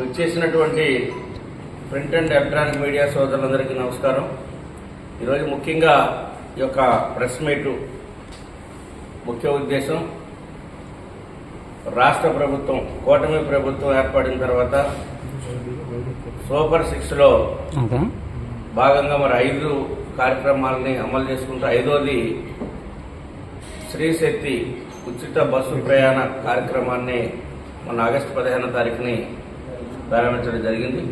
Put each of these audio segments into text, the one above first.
వచ్చేసినటువంటి print and electronic media సోదరులందరికీ నమస్కారం. ఈరోజు ముఖ్యంగా ఈ యొక్క ప్రెస్ మీటు ముఖ్య ఉద్దేశం రాష్ట్ర ప్రభుత్వం కూటమి ప్రభుత్వం ఏర్పడిన తర్వాత సూపర్ సిక్స్లో భాగంగా మరి ఐదు కార్యక్రమాలని అమలు చేసుకుంటూ ఐదోది శ్రీశక్తి ఉచిత బస్సు ప్రయాణ కార్యక్రమాన్ని మొన్న ఆగస్టు పదిహేనో తారీఖుని ప్రారంభించడం జరిగింది.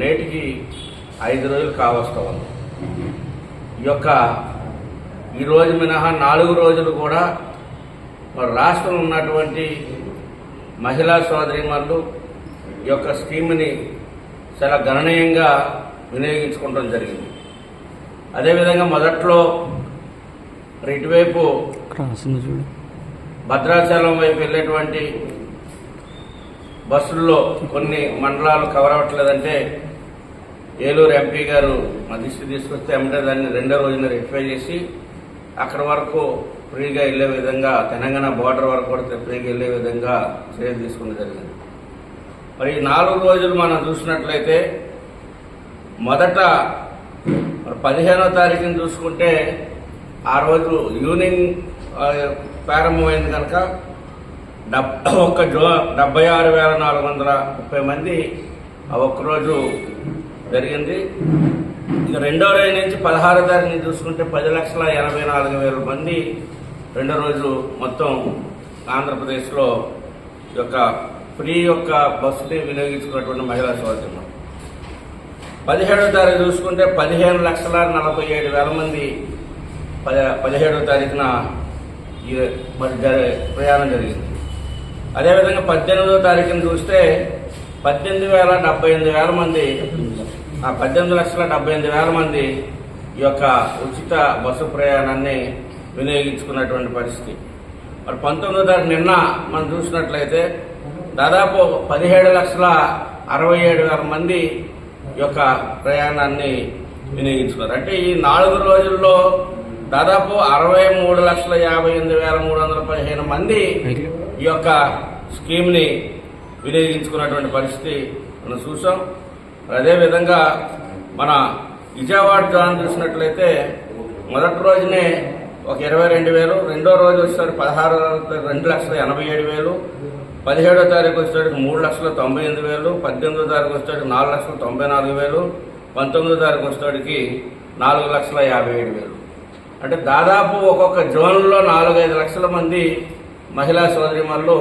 నేటికి ఐదు రోజులు కావస్తా ఉంది ఈ యొక్క ఈ రోజు మినహా నాలుగు రోజులు కూడా మన రాష్ట్రంలో ఉన్నటువంటి మహిళా సోదరిమణులు ఈ యొక్క స్కీమ్ని చాలా గణనీయంగా వినియోగించుకోవడం జరిగింది. అదేవిధంగా మొదట్లో ఇటువైపు భద్రాచలం వైపు వెళ్ళేటువంటి బస్సుల్లో కొన్ని మండలాలు కవర్ అవ్వట్లేదంటే ఏలూరు ఎంపీ గారు మా దృష్టి తీసుకొస్తే ఏమంటే దాన్ని రెండో రోజున రెక్టిఫై చేసి అక్కడ వరకు ఫ్రీగా వెళ్ళే విధంగా తెలంగాణ బోర్డర్ వరకు కూడా ఫ్రీగా వెళ్ళే విధంగా చర్యలు తీసుకుని జరిగింది. మరి నాలుగు రోజులు మనం చూసినట్లయితే మొదట మరి పదిహేనో తారీఖుని చూసుకుంటే ఆ రోజు ఈవినింగ్ ప్రారంభమైంది కనుక ఒక్క జో డెబ్బై ఆరు వేల నాలుగు వందల ముప్పై మంది ఒక్కరోజు జరిగింది. ఇక రెండో రోజు నుంచి పదహారో తారీఖు చూసుకుంటే పది లక్షల ఎనభై నాలుగు వేల మంది రెండో రోజు మొత్తం ఆంధ్రప్రదేశ్లో ఈ యొక్క ఫ్రీ యొక్క బస్సుని వినియోగించుకున్నటువంటి మహిళా సోదరులు. పదిహేడో తారీఖు చూసుకుంటే పదిహేను లక్షల నలభై ఏడు వేల మంది పద పదిహేడో తారీఖున ఈ మరి ప్రయాణం జరిగింది. అదేవిధంగా పద్దెనిమిదో తారీఖున చూస్తే పద్దెనిమిది వేల డెబ్బై ఎనిమిది వేల మంది ఆ పద్దెనిమిది లక్షల డెబ్బై ఎనిమిది వేల మంది ఈ యొక్క ఉచిత బస్సు ప్రయాణాన్ని వినియోగించుకున్నటువంటి పరిస్థితి. మరి పంతొమ్మిదో తారీఖు నిన్న మనం చూసినట్లయితే దాదాపు పదిహేడు లక్షల అరవై ఏడు వేల మంది ఈ యొక్క ప్రయాణాన్ని వినియోగించుకున్నారు. అంటే ఈ నాలుగు రోజుల్లో దాదాపు అరవై మూడు లక్షల యాభై ఎనిమిది వేల మూడు వందల పదిహేను మంది ఈ యొక్క స్కీమ్ని వినియోగించుకున్నటువంటి పరిస్థితి మనం చూసాం అదేవిధంగా మన విజయవాడ జోన్ చూసినట్లయితే మొదటి రోజునే ఒక ఇరవై రెండు వేలు రెండో రోజు వచ్చేసరికి పదహారు రెండు లక్షల ఎనభై ఏడు వేలు పదిహేడో తారీఖు వచ్చేసరికి మూడు లక్షల తొంభై ఎనిమిది వేలు పద్దెనిమిదో తారీఖు వచ్చేసరికి నాలుగు లక్షల తొంభై నాలుగు వేలు పంతొమ్మిదో తారీఖు వచ్చేసరికి నాలుగు లక్షల యాభై ఏడు వేలు. అంటే దాదాపు ఒక్కొక్క జోన్లో నాలుగైదు లక్షల మంది మహిళా సోదరిమణులు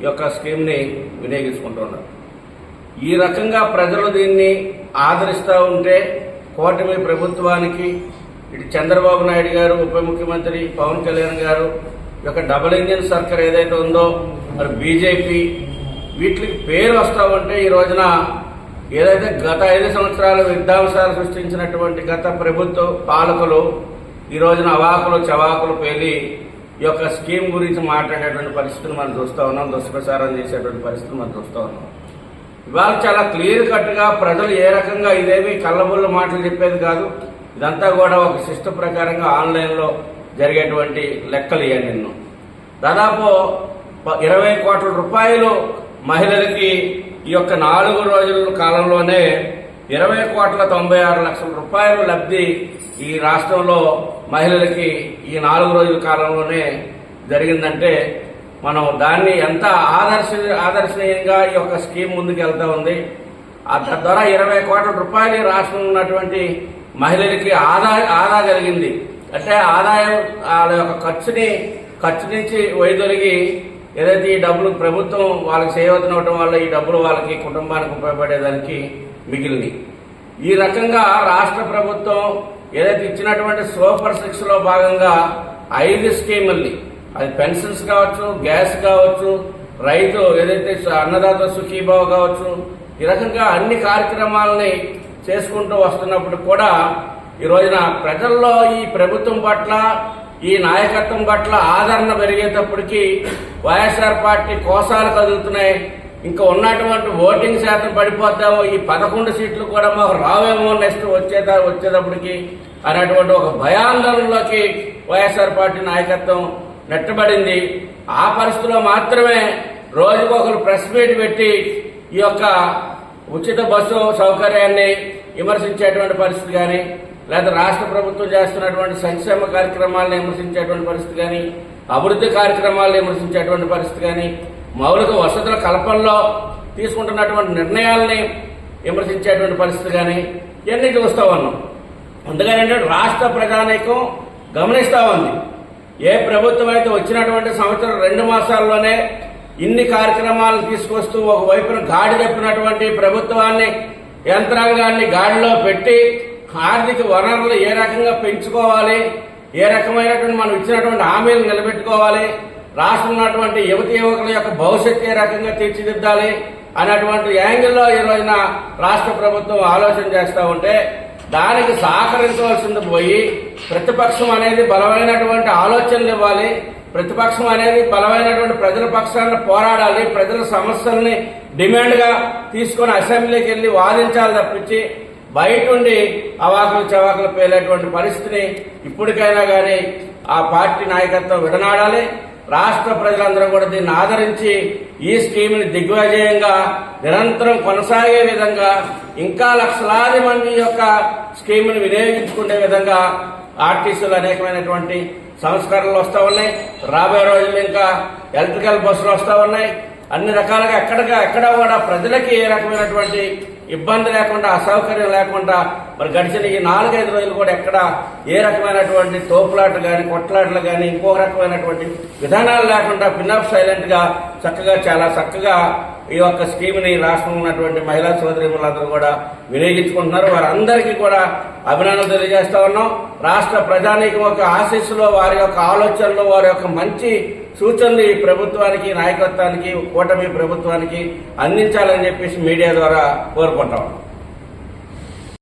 ఈ యొక్క స్కీమ్ని వినియోగించుకుంటున్నారు ఈ రకంగా ప్రజలు దీన్ని ఆదరిస్తూ ఉంటే కూటమి ప్రభుత్వానికి ఇటు చంద్రబాబు నాయుడు గారు ఉప ముఖ్యమంత్రి పవన్ కళ్యాణ్ గారు ఈ యొక్క డబుల్ ఇంజిన్ సర్కార్ ఏదైతే ఉందో మరి బీజేపీ వీటికి పేరు వస్తూ ఉంటే ఈ రోజున ఏదైతే గత ఐదు సంవత్సరాలు విధ్వంసాలు సృష్టించినటువంటి గత ప్రభుత్వ పాలకులు ఈ రోజున అవాకులు చవాకులు పేలి ఈ యొక్క స్కీమ్ గురించి మాట్లాడేటువంటి పరిస్థితిని మనం చూస్తూ ఉన్నాం దుష్ప్రచారం చేసేటువంటి పరిస్థితిని మనం చూస్తూ ఉన్నాం. ఇవాళ చాలా క్లియర్ కట్గా ప్రజలు ఏ రకంగా ఇదేమి కళ్ళబుల్ల మాటలు చెప్పేది కాదు. ఇదంతా కూడా ఒక సిస్టమ్ ప్రకారంగా ఆన్లైన్లో జరిగేటువంటి లెక్కలు ఇవ్వండి నిన్ను. దాదాపు ఇరవై కోట్ల రూపాయలు మహిళలకి ఈ యొక్క నాలుగు రోజుల కాలంలోనే ఇరవై కోట్ల తొంభై ఆరు లక్షల రూపాయలు లబ్ధి ఈ రాష్ట్రంలో మహిళలకి ఈ నాలుగు రోజుల కాలంలోనే జరిగిందంటే మనం దాన్ని ఎంత ఆదర్శ ఆదర్శనీయంగా ఈ యొక్క స్కీమ్ ముందుకు వెళ్తా ఉంది. ఆ తద్వారా ఇరవై కోట్ల రూపాయలు రాష్ట్రంలో ఉన్నటువంటి మహిళలకి ఆదా ఆదా కలిగింది. అంటే ఆదాయం వాళ్ళ యొక్క ఖర్చుని ఖర్చు నుంచి వైదొలిగి ఏదైతే ఈ డబ్బులు ప్రభుత్వం వాళ్ళకి చేయవద్దనవటం వల్ల ఈ డబ్బులు వాళ్ళకి కుటుంబానికి ఉపయోగపడేదానికి మిగిలినవి ఈ రకంగా రాష్ట్ర ప్రభుత్వం ఏదైతే ఇచ్చినటువంటి సూపర్ సిక్స్లో భాగంగా ఐదు స్కీముల్ని అది పెన్షన్స్ కావచ్చు గ్యాస్ కావచ్చు రైతు ఏదైతే అన్నదాత సుఖీభావ కావచ్చు ఈ రకంగా అన్ని కార్యక్రమాలని చేసుకుంటూ వస్తున్నప్పుడు కూడా ఈ రోజున ప్రజల్లో ఈ ప్రభుత్వం పట్ల ఈ నాయకత్వం పట్ల ఆదరణ పెరిగేటప్పటికీ వైఎస్ఆర్ పార్టీ కోసాలు కదులుతున్నాయి. ఇంకా ఉన్నటువంటి ఓటింగ్ శాతం పడిపోతామో ఈ పదకొండు సీట్లు కూడా మాకు రావేమో నెక్స్ట్ వచ్చేదా వచ్చేటప్పటికి అనేటువంటి ఒక భయాందోళనలోకి వైఎస్ఆర్ పార్టీ నాయకత్వం నెట్టబడింది. ఆ పరిస్థితిలో మాత్రమే రోజుకొకరు ప్రెస్ మీట్ పెట్టి ఈ యొక్క ఉచిత బస్సు సౌకర్యాన్ని విమర్శించేటువంటి పరిస్థితి కానీ లేదా రాష్ట్ర ప్రభుత్వం చేస్తున్నటువంటి సంక్షేమ కార్యక్రమాలను విమర్శించేటువంటి పరిస్థితి కానీ అభివృద్ధి కార్యక్రమాలను విమర్శించేటువంటి పరిస్థితి కానీ మౌలిక వసతుల కల్పనలో తీసుకుంటున్నటువంటి నిర్ణయాల్ని విమర్శించేటువంటి పరిస్థితి కానీ ఇవన్నీ చూస్తూ ఉన్నాం. అందుకని రాష్ట్ర ప్రజానీకం గమనిస్తూ ఉంది. ఏ ప్రభుత్వం అయితే వచ్చినటువంటి సంవత్సరం రెండు మాసాల్లోనే ఇన్ని కార్యక్రమాలు తీసుకొస్తూ ఒకవైపున గాడి చెప్పినటువంటి ప్రభుత్వాన్ని యంత్రాంగాన్ని గాడిలో పెట్టి ఆర్థిక వనరులు ఏ రకంగా పెంచుకోవాలి ఏ రకమైనటువంటి మనం ఇచ్చినటువంటి హామీలు నిలబెట్టుకోవాలి రాష్ట్రంలో ఉన్నటువంటి యువతి యువకుల యొక్క భవిష్యత్తు ఏ రకంగా తీర్చిదిద్దాలి అనేటువంటి యాంగిల్లో ఈరోజున రోజున రాష్ట్ర ప్రభుత్వం ఆలోచన చేస్తూ ఉంటే దానికి సహకరించవలసింది పోయి ప్రతిపక్షం అనేది బలమైనటువంటి ఆలోచనలు ఇవ్వాలి. ప్రతిపక్షం అనేది బలమైనటువంటి ప్రజల పక్షాన పోరాడాలి. ప్రజల సమస్యల్ని డిమాండ్గా తీసుకొని అసెంబ్లీకి వెళ్ళి వాదించాలి తప్పించి బయట ఉండి అవాకులు చవాకులు పేలేటువంటి పరిస్థితిని ఇప్పటికైనా కానీ ఆ పార్టీ నాయకత్వం విడనాడాలి. రాష్ట్ర ప్రజలందరూ కూడా దీన్ని ఆదరించి ఈ స్కీమ్ని దిగ్విజయంగా నిరంతరం కొనసాగే విధంగా ఇంకా లక్షలాది మంది యొక్క స్కీమ్ని వినియోగించుకునే విధంగా ఆర్టీసీలు అనేకమైనటువంటి సంస్కరణలు వస్తూ ఉన్నాయి. రాబోయే రోజులు ఇంకా ఎలక్ట్రికల్ బస్సులు వస్తూ ఉన్నాయి. అన్ని రకాలుగా ఎక్కడగా ఎక్కడ కూడా ప్రజలకి ఏ రకమైనటువంటి ఇబ్బంది లేకుండా అసౌకర్యం లేకుండా మరి గడిచిన ఈ నాలుగైదు రోజులు కూడా ఎక్కడ ఏ రకమైనటువంటి తోపులాట్లు కానీ కొట్లాట్లు కానీ ఇంకో రకమైనటువంటి విధానాలు లేకుండా పిన్నప్ సైలెంట్గా చక్కగా చాలా చక్కగా ఈ యొక్క స్కీమ్ని రాష్ట్రంలో ఉన్నటువంటి మహిళా సోదరిములందరూ కూడా వినియోగించుకుంటున్నారు. వారందరికీ కూడా అభినందనలు తెలియజేస్తా ఉన్నాం. రాష్ట్ర ప్రజానీకం యొక్క ఆశీస్సులో వారి యొక్క ఆలోచనలు వారి యొక్క మంచి సూచనలు ఈ ప్రభుత్వానికి నాయకత్వానికి కూటమి ప్రభుత్వానికి అందించాలని చెప్పేసి మీడియా ద్వారా కోరుకుంటా. ఉన్నాం